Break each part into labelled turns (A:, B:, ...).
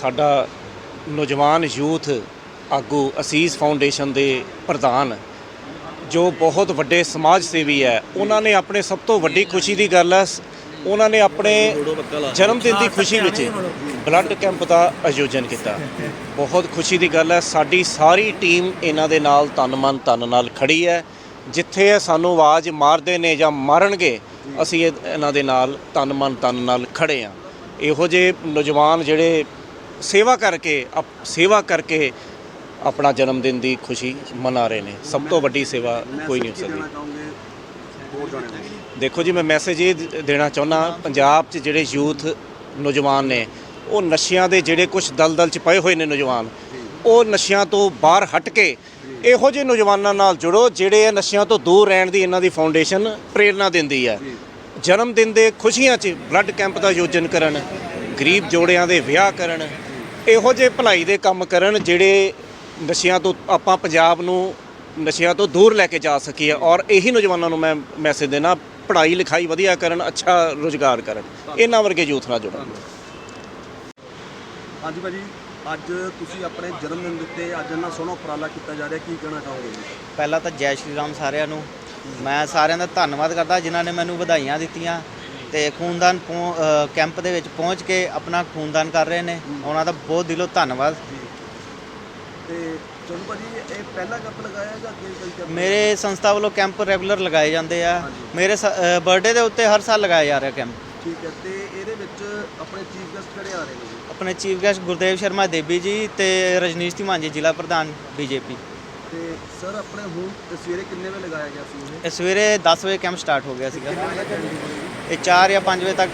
A: ਸਾਡਾ ਨੌਜਵਾਨ ਯੂਥ ਆਗੂ ਅਸੀਸ ਫਾਊਂਡੇਸ਼ਨ ਦੇ ਪ੍ਰਧਾਨ, ਜੋ ਬਹੁਤ ਵੱਡੇ ਸਮਾਜ ਸੇਵੀ ਹੈ, ਉਹਨਾਂ ਨੇ ਆਪਣੇ ਸਭ ਤੋਂ ਵੱਡੀ ਖੁਸ਼ੀ ਦੀ ਗੱਲ ਹੈ, ਉਹਨਾਂ ਨੇ ਆਪਣੇ ਜਨਮ ਦਿਨ ਦੀ ਖੁਸ਼ੀ ਵਿੱਚ ਬਲੱਡ ਕੈਂਪ ਦਾ ਆਯੋਜਨ ਕੀਤਾ। ਬਹੁਤ ਖੁਸ਼ੀ ਦੀ ਗੱਲ ਹੈ, ਸਾਡੀ ਸਾਰੀ ਟੀਮ ਇਹਨਾਂ ਦੇ ਨਾਲ ਤਨ ਮਨ ਤਨ ਨਾਲ ਖੜੀ ਹੈ। ਜਿੱਥੇ ਸਾਨੂੰ ਆਵਾਜ਼ ਮਾਰਦੇ ਨੇ ਜਾਂ ਮਾਰਨਗੇ, ਅਸੀਂ ਇਹ- ਇਹਨਾਂ ਦੇ ਨਾਲ ਤਨ ਮਨ ਤਨ ਨਾਲ ਖੜੇ ਆ ਇਹੋ ਜਿਹੇ ਨੌਜਵਾਨ ਜਿਹੜੇ ਸੇਵਾ ਕਰਕੇ ਅਪ- ਸੇਵਾ ਕਰਕੇ ਆਪਣਾ ਜਨਮ ਦਿਨ ਦੀ ਖੁਸ਼ੀ ਮਨਾ ਰਹੇ ਨੇ। ਸਭ ਤੋਂ ਵੱਡੀ ਸੇਵਾ ਕੋਈ ਨਹੀਂ ਹੋ ਸਕਦੀ।
B: ਚਾਹੋਗੇ ਹੋਰ ਜਾਣੇ ਨੂੰ
A: ਦੇਖੋ ਜੀ, ਮੈਂ ਮੈਸੇਜ ਇਹ ਦ- ਦੇਣਾ ਚਾਹੁੰਦਾ, ਪੰਜਾਬ 'ਚ ਜਿਹੜੇ ਯੂਥ ਨੌਜਵਾਨ ਨੇ, ਉਹ ਨਸ਼ਿਆਂ ਦੇ ਜਿਹੜੇ ਕੁਝ ਦਲਦਲ 'ਚ ਪਏ ਹੋਏ ਨੇ ਨੌਜਵਾਨ, ਉਹ ਨਸ਼ਿਆਂ ਤੋਂ ਬਾਹਰ ਹਟ ਕੇ ਇਹੋ ਜਿਹੇ ਨੌਜਵਾਨਾਂ ਨਾਲ ਜੁੜੋ, ਜਿਹੜੇ ਇਹ ਨਸ਼ਿਆਂ ਤੋਂ ਦੂਰ ਰਹਿਣ ਦੀ ਇਹਨਾਂ ਦੀ ਫਾਊਂਡੇਸ਼ਨ ਪ੍ਰੇਰਣਾ ਦਿੰਦੀ ਹੈ। ਜਨਮ ਦਿਨ ਦੇ ਖੁਸ਼ੀਆਂ 'ਚ ਬਲੱਡ ਕੈਂਪ ਦਾ ਆਯੋਜਨ ਕਰਨ, ਗਰੀਬ ਜੋੜਿਆਂ ਦੇ ਵਿਆਹ ਕਰਨ ਇਹੋ ਜਿਹੇ ਭਲਾਈ ਦੇ ਕੰਮ ਕਰਨ ਜਿਹੜੇ ਨਸ਼ਿਆਂ ਤੋਂ ਆਪਾਂ ਪੰਜਾਬ ਨੂੰ ਨਸ਼ਿਆਂ ਤੋਂ ਦੂਰ ਲੈ ਕੇ ਜਾ ਸਕੀਏ ਔਰ ਇਹੀ ਨੌਜਵਾਨਾਂ ਨੂੰ ਮੈਂ ਮੈਸੇਜ ਦੇਣਾ ਪੜ੍ਹਾਈ ਲਿਖਾਈ ਵਧੀਆ ਕਰਨ ਅੱਛਾ ਰੋਜ਼ਗਾਰ ਕਰਨ। ਇਹਨਾਂ ਵਰਗੇ ਯੂਥ ਨਾਲ ਜੁੜਨ
B: ਹਾਂਜੀ ਭਾਜੀ ਅੱਜ ਤੁਸੀਂ ਆਪਣੇ ਜਨਮ ਦਿਨ ਦੇ ਉੱਤੇ ਅੱਜ ਇੰਨਾ ਸੋਹਣਾ ਉਪਰਾਲਾ ਕੀਤਾ ਜਾ ਰਿਹਾ ਕੀ ਕਹਿਣਾ ਚਾਹੋਗੇ ਜੀ?
C: ਪਹਿਲਾਂ ਤਾਂ ਜੈ ਸ਼੍ਰੀ ਰਾਮ ਸਾਰਿਆਂ ਨੂੰ। ਮੈਂ ਸਾਰਿਆਂ ਦਾ ਧੰਨਵਾਦ ਕਰਦਾ ਜਿਨ੍ਹਾਂ ਨੇ ਮੈਨੂੰ ਵਧਾਈਆਂ ਦਿੱਤੀਆਂ। ਤੇ ਖੂਨਦਾਨ ਪਹੁੰ- ਅ, ਕੈਂਪ ਦੇ ਵਿੱਚ ਪਹੁੰਚ ਕੇ ਆਪਣਾ ਖੂਨਦਾਨ ਕਰ ਰਹੇ ਨੇ। ਉਹਨਾਂ ਦਾ ਬਹੁਤ ਦਿਲੋਂ ਧੰਨਵਾਦ।
B: ਤੇ ਚਲੋ ਭਾਜੀ ਇਹ ਪਹਿਲਾ ਕੱਪ ਲਗਾਇਆ ਜਾਂ ਅੱਗੇ ਕੋਈ ਕੱਪ?
C: ਮੇਰੇ ਸੰਸਥਾ ਵੱਲੋਂ ਕੈਂਪ ਰੈਗੂਲਰ ਲਗਾਏ ਜਾਂਦੇ ਆ। ਮੇਰੇ ਬਰਥਡੇ ਦੇ ਉੱਤੇ ਹਰ ਸਾਲ ਲਗਾਇਆ ਜਾ ਰਿਹਾ ਕੈਂਪ।
B: ਠੀਕ ਹੈ ਤੇ ਇਹਦੇ ਵਿੱਚ ਆਪਣੇ ਚੀਫ ਗੈਸਟ ਕਿਹੜੇ ਆ ਰਹੇ ਨੇ ਜੀ?
C: ਆਪਣੇ ਚੀਫ ਗੈਸਟ ਗੁਰਦੇਵ ਸ਼ਰਮਾ ਦੇਬੀ ਜੀ ਤੇ ਰਜਨੀਸ਼ ਧੀਮਾਨ ਜ਼ਿਲ੍ਹਾ ਪ੍ਰਧਾਨ ਬੀਜੇਪੀ।
B: ਤੇ ਸਰ ਆਪਣੇ ਹੁਣ ਸਵੇਰੇ ਕਿੰਨੇ ਵਜੇ ਲਗਾਇਆ ਗਿਆ ਸੀ ਇਹ?
C: ਇਹ ਸਵੇਰੇ 10 ਵਜੇ ਕੈਂਪ ਸਟਾਰਟ ਹੋ ਗਿਆ ਸੀਗਾ।
B: ਕਿੰਨੇ ਵਜੇ ending ਹੋਈ?
C: ਇਹ 4 ਜਾਂ 5 ਵਜੇ ਤੱਕ।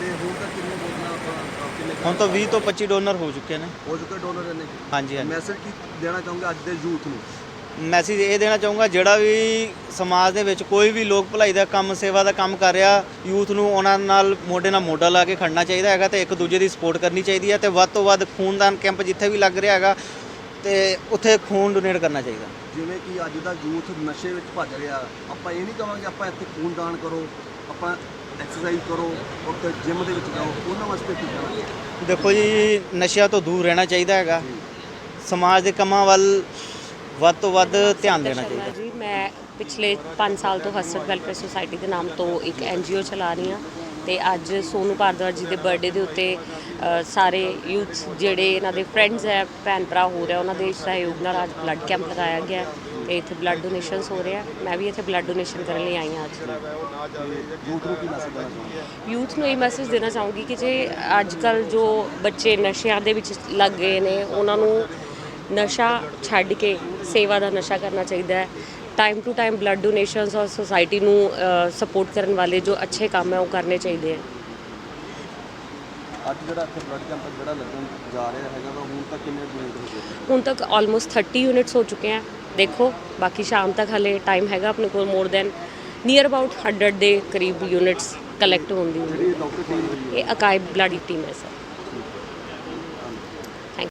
B: ਤੇ ਹੁਣ ਤੱਕ ਕਿੰਨੇ ਬੋਤਲਾਂ ਆਪਾਂ ਕਿੰਨੇ
C: ਹੁਣ ਤੋਂ 20 ਤੋਂ 25 ਡੋਨਰ ਹੋ ਚੁੱਕੇ ਨੇ।
B: ਹੋ ਚੁੱਕੇ ਡੋਨਰ ਨੇ
C: ਹਾਂਜੀ ਹਾਂਜੀ।
B: ਮੈਸੇਜ ਕੀ ਦੇਣਾ ਚਾਹੋਗੇ ਅੱਜ ਦੇ ਯੂਥ ਨੂੰ?
C: ਮੈਸੇਜ ਇਹ ਦੇਣਾ ਚਾਹੂੰਗਾ ਜਿਹੜਾ ਵੀ ਸਮਾਜ ਦੇ ਵਿੱਚ ਕੋਈ ਵੀ ਲੋਕ ਭਲਾਈ ਦਾ ਕੰਮ ਸੇਵਾ ਦਾ ਕੰਮ ਕਰ ਰਿਹਾ ਯੂਥ ਨੂੰ ਉਹਨਾਂ ਨਾਲ ਮੋਢੇ ਨਾਲ ਮੋਢਾ ਲਾ ਕੇ ਖੜਨਾ ਚਾਹੀਦਾ ਹੈਗਾ ਤੇ ਇੱਕ ਦੂਜੇ ਦੀ ਸਪੋਰਟ ਕਰਨੀ ਚਾਹੀਦੀ ਹੈ ਤੇ ਵੱਧ ਤੋਂ ਵੱਧ ਖੂਨਦਾਨ ਕੈਂਪ ਜਿੱਥੇ ਵੀ ਲੱਗ ਰਿਹਾ ਹੈਗਾ ਤੇ ਉੱਥੇ ਖੂਨ ਡੋਨੇਟ ਕਰਨਾ ਚਾਹੀਦਾ।
B: ਜਿਵੇਂ ਕਿ ਅੱਜ ਦਾ ਯੂਥ ਨਸ਼ੇ ਵਿੱਚ ਭੱਜ ਰਿਹਾ ਆਪਾਂ ਇਹ ਨਹੀਂ ਕਹਾਂਗੇ ਆਪਾਂ ਇੱਥੇ ਖੂਨਦਾਨ ਕਰੋ ਆਪਾਂ ਐਕਸਰਸਾਈਜ਼ ਕਰੋ ਉੱਥੇ ਜਿਮ ਦੇ ਵਿੱਚ ਜਾਓ ਉਹਨਾਂ ਵਾਸਤੇ ਕੀ ਕਰਨਾ
C: ਦੇਖੋ ਜੀ ਨਸ਼ਿਆਂ ਤੋਂ ਦੂਰ ਰਹਿਣਾ ਚਾਹੀਦਾ ਹੈਗਾ। ਸਮਾਜ ਦੇ ਕੰਮਾਂ ਵੱਲ ਵੱਧ ਤੋਂ ਵੱਧ ਧਿਆਨ ਦੇਣਾ ਚਾਹੀਦਾ।
D: ਜੀ ਮੈਂ ਪਿਛਲੇ 5 ਸਾਲ ਤੋਂ ਹਸਰਤ ਵੈਲਫੇਅਰ ਸੁਸਾਇਟੀ ਦੇ ਨਾਮ ਤੋਂ ਇੱਕ ਐਨਜੀਓ ਚਲਾ ਰਹੀ ਹਾਂ ਤੇ ਅੱਜ ਸੋਨੂ ਭਾਰਦਵਾਜ ਜੀ ਦੇ ਬਰਥਡੇ ਦੇ ਉੱਤੇ ਸਾਰੇ ਯੂਥ ਜਿਹੜੇ ਇਹਨਾਂ ਦੇ ਫਰੈਂਡਸ ਹੈ ਭੈਣ ਭਰਾ ਹੋ ਰਿਹਾ ਉਹਨਾਂ ਦੇ ਸਹਿਯੋਗ ਨਾਲ ਅੱਜ ਬਲੱਡ ਕੈਂਪ ਲਗਾਇਆ ਗਿਆ ਤੇ ਇੱਥੇ ਬਲੱਡ ਡੋਨੇਸ਼ਨਸ ਹੋ ਰਿਹਾ ਮੈਂ ਵੀ ਇੱਥੇ ਬਲੱਡ ਡੋਨੇਸ਼ਨ ਕਰਨ ਲਈ ਆਈ ਹਾਂ ਅੱਜ। ਯੂਥ ਨੂੰ ਇਹ ਮੈਸੇਜ ਦੇਣਾ ਚਾਹੂੰਗੀ ਕਿ ਜੇ ਅੱਜ ਕੱਲ ਜੋ ਬੱਚੇ ਨਸ਼ਿਆਂ ਦੇ ਵਿੱਚ ਲੱਗ ਗਏ ਨੇ ਉਹਨਾਂ ਨੂੰ ਨਸ਼ਾ ਛੱਡ ਕੇ ਸੇਵਾ ਦਾ ਨਸ਼ਾ ਕਰਨਾ ਚਾਹੀਦਾ ਹੈ। Time to time blood donations ਔਰ ਸੁਸਾਇਟੀ ਨੂੰ ਸਪੋਰਟ ਕਰਨ ਵਾਲੇ ਜੋ ਅੱਛੇ ਕੰਮ ਹੈ ਉਹ ਕਰਨੇ ਚਾਹੀਦੇ ਹੈ।
B: ਅੱਜ ਜਿਹੜਾ ਇੱਥੇ ਬਲੱਡ ਕੈਂਪ ਜਿਹੜਾ ਲੱਗਣ ਜਾ ਰਿਹਾ ਹੈਗਾ ਵਾ ਹੁਣ ਤੱਕ ਕਿੰਨੇ ਡੋਨੇਟ ਹੋ ਗਏ?
D: ਹੁਣ ਤੱਕ ਆਲਮੋਸਟ 30 ਯੂਨਿਟਸ ਹੋ ਚੁੱਕੇ ਹਨ ਦੇਖੋ ਬਾਕੀ ਸ਼ਾਮ ਤੱਕ ਹਲੇ ਟਾਈਮ ਹੈਗਾ ਆਪਣੇ ਕੋਲ ਮੋਰ ਦੈਨ ਨੀਅਰ ਅਬਾਊਟ 100 ਦੇ ਕਰੀਬ ਯੂਨਿਟਸ ਕਲੈਕਟ ਹੋਣ ਦੀ।
B: ਜਿਹੜੀ ਡਾਕਟਰ ਟੀਮ
D: ਇਹ ਅਕਾਈ ਬਲੱਡ ਟੀਮ ਹੈ ਸਰ।